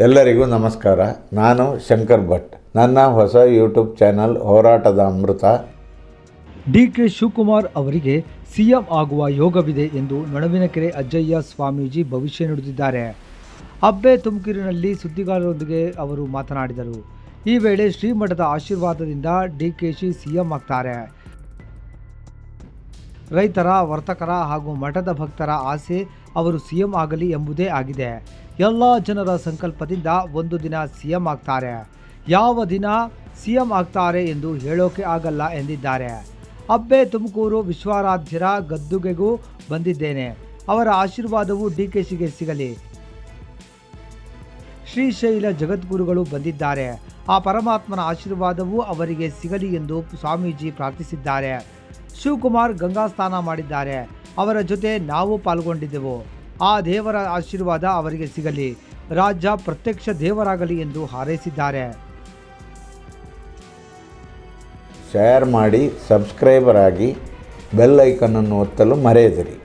ಎಲ್ಲರಿಗೂ ನಮಸ್ಕಾರ. ನಾನು ಶಂಕರ್ ಭಟ್. ನನ್ನ ಹೊಸ ಯೂಟ್ಯೂಬ್ ಚಾನಲ್ ಹೋರಾಟದ ಅಮೃತ. ಡಿ ಕೆ ಶಿವಕುಮಾರ್ ಅವರಿಗೆ ಸಿಎಂ ಆಗುವ ಯೋಗವಿದೆ ಎಂದು ನೊಣವಿನಕೆರೆ ಅಜ್ಜಯ್ಯ ಸ್ವಾಮೀಜಿ ಭವಿಷ್ಯ ನುಡಿದಿದ್ದಾರೆ. ಅಬ್ಬೆ ತುಮಕೂರಿನಲ್ಲಿ ಸುದ್ದಿಗಾರರೊಂದಿಗೆ ಅವರು ಮಾತನಾಡಿದರು. ಈ ವೇಳೆ ಶ್ರೀಮಠದ ಆಶೀರ್ವಾದದಿಂದ ಡಿ ಕೆ ಶಿ ಸಿಎಂ ಆಗ್ತಾರೆ. ರೈತರ, ವರ್ತಕರ ಹಾಗೂ ಮಠದ ಭಕ್ತರ ಆಸೆ ಅವರು ಸಿಎಂ ಆಗಲಿ ಎಂಬುದೇ ಆಗಿದೆ. ಎಲ್ಲ ಜನರ ಸಂಕಲ್ಪದಿಂದ ಒಂದು ದಿನ ಸಿಎಂ ಆಗ್ತಾರೆ. ಯಾವ ದಿನ ಸಿಎಂ ಆಗ್ತಾರೆ ಎಂದು ಹೇಳೋಕೆ ಆಗಲ್ಲ ಎಂದಿದ್ದಾರೆ. ಅಬ್ಬೆ ತುಮಕೂರು ವಿಶ್ವಾರಾಧ್ಯರ ಗದ್ದುಗೆಗೂ ಬಂದಿದ್ದೇನೆ. ಅವರ ಆಶೀರ್ವಾದವು ಡಿಕೆಶಿಗೆ ಸಿಗಲಿ. ಶ್ರೀಶೈಲ ಜಗದ್ಗುರುಗಳು ಬಂದಿದ್ದಾರೆ. ಆ ಪರಮಾತ್ಮನ ಆಶೀರ್ವಾದವೂ ಅವರಿಗೆ ಸಿಗಲಿ ಎಂದು ಸ್ವಾಮೀಜಿ ಪ್ರಾರ್ಥಿಸಿದ್ದಾರೆ. ಶಿವಕುಮಾರ್ ಗಂಗಾ ಸ್ನಾನ ಮಾಡಿದ್ದಾರೆ. ಅವರ ಜೊತೆ ನಾವು ಪಾಲ್ಗೊಂಡಿದ್ದೆವು. ಆ ದೇವರ ಆಶೀರ್ವಾದ ಅವರಿಗೆ ಸಿಗಲಿ. ರಾಜ್ಯ ಪ್ರತ್ಯಕ್ಷ ದೇವರಾಗಲಿ ಎಂದು ಹಾರೈಸಿದ್ದಾರೆ. ಶೇರ್ ಮಾಡಿ, ಸಬ್ಸ್ಕ್ರೈಬರ್ ಆಗಿ, ಬೆಲ್ ಐಕನನ್ನು ಒತ್ತಲು ಮರೆಯದಿರಿ.